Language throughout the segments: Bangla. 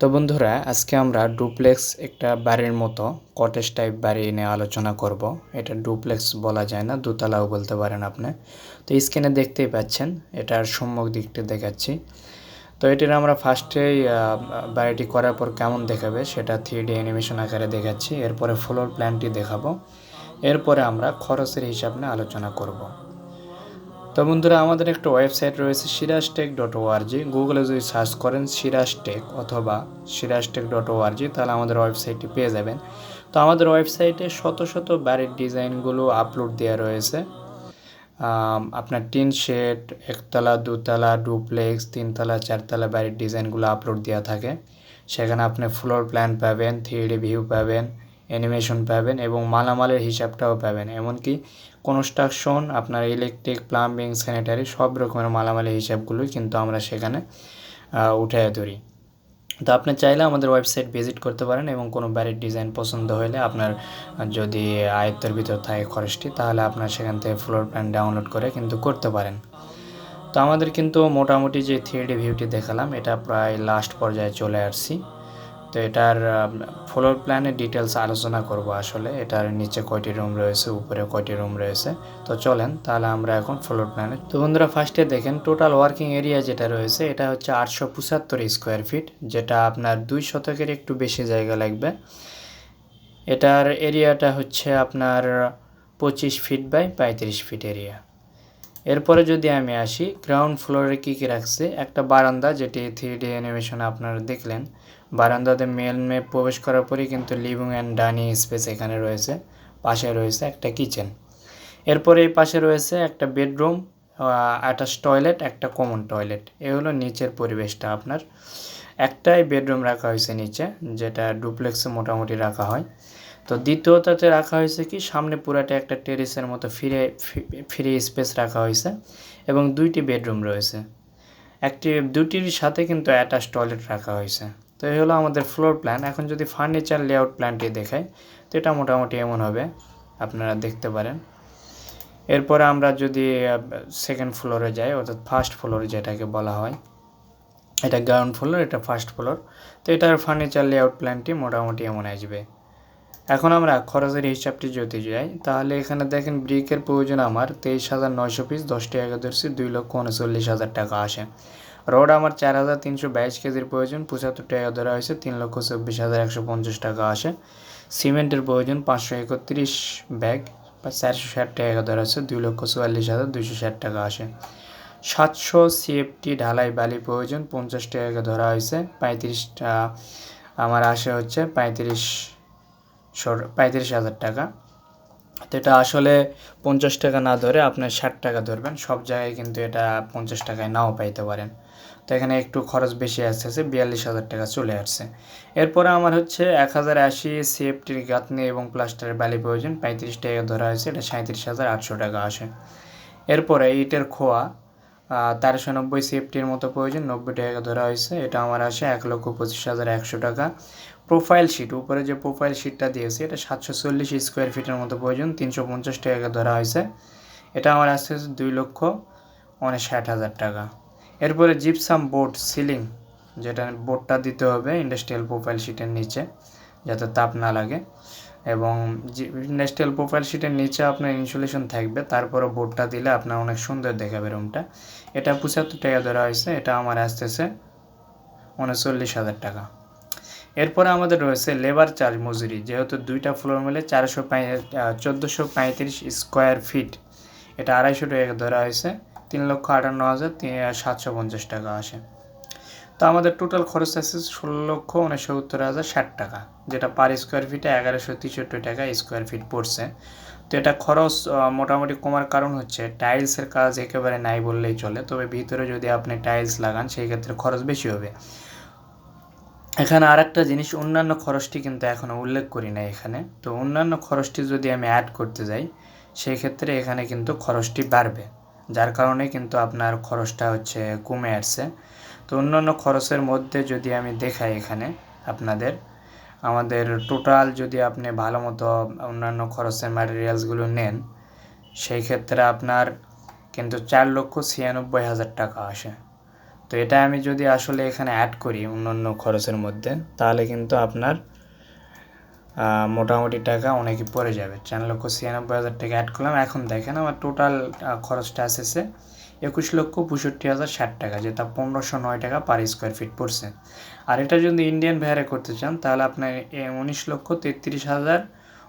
তো বন্ধুরা, আজকে আমরা ডুপ্লেক্স একটা বাড়ির মতো কটেজ টাইপ বাড়ি নিয়ে আলোচনা করব। এটা ডুপ্লেক্স বলা যায় না, দুতলাও বলতে পারেন আপনি। তো স্ক্রিনে দেখতেই পাচ্ছেন, এটার সম্মুখ দিকটা দেখাচ্ছি। তো এটির আমরা ফার্স্টেই বাড়িটি করার পর কেমন দেখাবে সেটা থ্রি অ্যানিমেশন আকারে দেখাচ্ছি। এরপরে ফ্লোর প্ল্যানটি দেখাবো। এরপরে আমরা খরচের হিসাব নিয়ে আলোচনা করব। তো বন্ধুরা, আমাদের একটা ওয়েবসাইট রয়েছে সিরাজ টেক ডট ওআরজি গুগলে যদি সার্চ করেন সিরাজ টেক অথবা সিরাজ টেক ডট ওআরজি তাহলে আমাদের ওয়েবসাইটটি পেয়ে যাবেন। তো আমাদের ওয়েবসাইটে শত শত বাড়ির ডিজাইনগুলো আপলোড দেওয়া রয়েছে। আপনার টিন শেড, একতলা, দুতলা, ডুপ্লেক্স, তিনতলা, চারতলা বাড়ির ডিজাইনগুলো আপলোড দেওয়া থাকে। সেখানে আপনি ফ্লোর প্ল্যান পাবেন থ্রি ভিউ পাবেন। অ্যানিমেশন পাবেন এবং মালামালের হিসাবটাও পাবেন। এমনকি কনস্ট্রাকশন আপনার ইলেকট্রিক প্লাম্বিং স্যানিটারি সব রকমের মালামালের হিসাবগুলোই কিন্তু আমরা সেখানে উঠে ধরি। তো আপনি চাইলে আমাদের ওয়েবসাইট ভিজিট করতে পারেন এবং কোনো বাড়ির ডিজাইন পছন্দ হলে আপনার যদি আয়ত্তের ভিতর থাকে খরচটি, তাহলে আপনার সেখান থেকে ফ্লোর প্ল্যান ডাউনলোড করে কিন্তু করতে পারেন। তো আমাদের কিন্তু মোটামুটি যে থ্রি ভিউটি দেখালাম, এটা প্রায় লাস্ট পর্যায়ে চলে আসছি। তো এটার ফ্লোর প্ল্যানের ডিটেলস আলোচনা করব আসলে। এটার নিচে কয়টি রুম রয়েছে, উপরে কয়টি রুম রয়েছে। তো চলেন, তাহলে আমরা এখন ফ্লোর প্ল্যানে তো বন্ধুরা ফার্স্টে দেখেন টোটাল ওয়ার্কিং এরিয়া যেটা রয়েছে, এটা হচ্ছে আটশো পঁচাত্তর স্কোয়ার ফিট যেটা আপনার দুই শতকের একটু বেশি জায়গা লাগবে। এটার এরিয়াটা হচ্ছে আপনার পঁচিশ ফিট বাই পঁয়ত্রিশ ফিট এরিয়া এরপরে যদি আমি আসি গ্রাউন্ড ফ্লোরে কী কী রাখছে? একটা বারান্দা, যেটি থ্রি ডি অ্যানিমেশনে আপনারা দেখলেন। বারান্দাতে মেল মেপ প্রবেশ করার পরেই কিন্তু লিভিং অ্যান্ড ডাইনিং স্পেস এখানে রয়েছে। পাশে রয়েছে একটা কিচেন। এরপরে এই পাশে রয়েছে একটা বেডরুম অ্যাটাচ টয়লেট, একটা কমন টয়লেট। এ হলো নিচের পরিবেশটা আপনার। একটাই বেডরুম রাখা হয়েছে নিচে, যেটা ডুপ্লেক্সে মোটামুটি রাখা হয়। তো দ্বিতীয়টাতে রাখা হয়েছে কি, সামনে পুরাটা একটা টেরিসের মতো ফিরে ফ্রি স্পেস রাখা হয়েছে এবং দুইটি বেডরুম রয়েছে। একটি, দুটির সাথে কিন্তু অ্যাটাচ টয়লেট রাখা হয়েছে। তো এই হলো আমাদের ফ্লোর প্ল্যান এখন যদি ফার্নিচার লেআউট প্ল্যানটি দেখাই, তো এটা মোটামুটি এমন হবে, আপনারা দেখতে পারেন। এরপরে আমরা যদি সেকেন্ড ফ্লোরে যাই, অর্থাৎ ফার্স্ট ফ্লোর যেটাকে বলা হয়, এটা গ্রাউন্ড ফ্লোর এটা ফার্স্ট ফ্লোর তো এটার ফার্নিচার লেআউট প্ল্যানটি মোটামুটি এমন আসবে। এখন আমরা খরচের হিসাবটি যদি যাই, তাহলে এখানে দেখেন ব্রিকের প্রয়োজন আমার তেইশ হাজার নয়শো পিস দশটি ধরছি, দুই লক্ষ উনচল্লিশ হাজার টাকা আসে। রড আমার চার হাজার তিনশো বাইশ কেজির প্রয়োজন, পঁচাত্তর টাকা ধরা হয়েছে, তিন লক্ষ চব্বিশ হাজার একশো পঞ্চাশ টাকা আসে। সিমেন্টের প্রয়োজন, পাঁচশো একত্রিশ ব্যাগ, বা চারশো ষাট টাকা ধরা হয়েছে, দুই লক্ষ চুয়াল্লিশ হাজার দুইশো ষাট টাকা আসে। সাতশো সিএফটি ঢালাই বালি প্রয়োজন, পঞ্চাশ টাকা ধরা হয়েছে পঁয়ত্রিশটা আমার আসে হচ্ছে পঁয়ত্রিশ পঁয়ত্রিশ হাজার টাকা। তো এটা আসলে পঞ্চাশ টাকা না ধরে আপনার ষাট টাকা ধরবেন। সব জায়গায় কিন্তু এটা পঞ্চাশ টাকায় নাও পাইতে পারেন। তো এখানে একটু খরচ বেশি আসতেছে বিয়াল্লিশ হাজার টাকা চলে আসছে। এরপরে আমার হচ্ছে এক হাজার আশি সিএফটির গাঁথনি এবং প্লাস্টারের বালি প্রয়োজন, পঁয়ত্রিশ টাকা ধরা হয়েছে, এটা সাঁত্রিশ হাজার আটশো টাকা আসে। এরপরে ইটের খোয়া তেরোশো নব্বই সিএফটির মতো প্রয়োজন, নব্বই টাকা ধরা হয়েছে। এটা আমার আসে এক লক্ষ পঁচিশ হাজার একশো টাকা। প্রোফাইল শিট উপরে যে প্রোফাইল শিটটা দিয়েছে, এটা সাতশো চল্লিশ স্কোয়ার ফিটের মতো প্রয়োজন, তিনশো পঞ্চাশ টাকা ধরা হয়েছে। এটা আমার আসতে দুই লক্ষ ষাট হাজার টাকা। এরপরে জিপসাম বোর্ড সিলিং যেটা বোর্ডটা দিতে হবে ইন্ডাস্ট্রিয়াল প্রোফাইল শিটের নিচে, যাতে তাপ না লাগে। এবং ইন্ডাস্ট্রিয়াল প্রোফাইল শিটের নিচে আপনার ইনসুলেশন থাকবে, তারপরে বোর্ডটা দিলে আপনার অনেক সুন্দর দেখাবে রুমটা এটা পঁচাত্তর টাকা ধরা হয়েছে, এটা আমার আসতেছে উনচল্লিশ হাজার টাকা। এরপরে আমাদের রয়েছে লেবার চার্জ মজুরি, যেহেতু দুইটা ফ্লোর মিলে চারশো চোদ্দোশো পঁয়ত্রিশ স্কোয়ার ফিট এটা আড়াইশো টাকা ধরা হয়েছে, তিন লক্ষ আটান্ন হাজার সাতশো পঞ্চাশ টাকা আসে। তো আমাদের টোটাল খরচ আছে ষোলো লক্ষ উনসত্তর হাজার ষাট টাকা, যেটা পার স্কোয়ার ফিটে এগারোশো তেষট্টি টাকা স্কোয়ার ফিট পড়ছে। তো এটা খরচ মোটামুটি কমার কারণ হচ্ছে টাইলসের কাজ একেবারে নাই বললেই চলে, তবে ভিতরে যদি আপনি টাইলস লাগান, সেই ক্ষেত্রে খরচ বেশি হবে। এখানে আর একটা জিনিস, অন্যান্য খরচটি কিন্তু এখনও উল্লেখ করি না এখানে। তো অন্যান্য খরচটি যদি আমি অ্যাড করতে যাই, সেই ক্ষেত্রে এখানে কিন্তু খরচটি বাড়বে, যার কারণে কিন্তু আপনার খরচটা হচ্ছে কমে আসছে। তো অন্যান্য খরচের মধ্যে যদি আমি দেখাই এখানে আপনাদের, আমাদের টোটাল যদি আপনি ভালো মতো অন্যান্য খরচের ম্যাটেরিয়ালসগুলো নেন, সেই ক্ষেত্রে আপনার কিন্তু চার লক্ষ ছিয়ানব্বই হাজার টাকা আসে। তো এটা আমি যদি আসলে এখানে অ্যাড করি অন্যান্য খরচের মধ্যে, তাহলে কিন্তু আপনার মোটামুটি টাকা অনেকই পড়ে যাবে। চার লক্ষ ছিয়ানব্বই হাজার টাকা অ্যাড করলাম, এখন দেখেন আমার টোটাল খরচটা এসেছে একুশ লক্ষ পঁয়ষট্টি হাজার ষাট টাকা, যেটা পনেরোশো নয় টাকা পার স্কোয়ার ফিট পড়ছে। আর এটা যদি ইন্ডিয়ান ভেয়ারে করতে চান, তাহলে আপনার উনিশ লক্ষ তেত্রিশ হাজার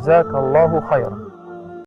جزاك الله خيرا.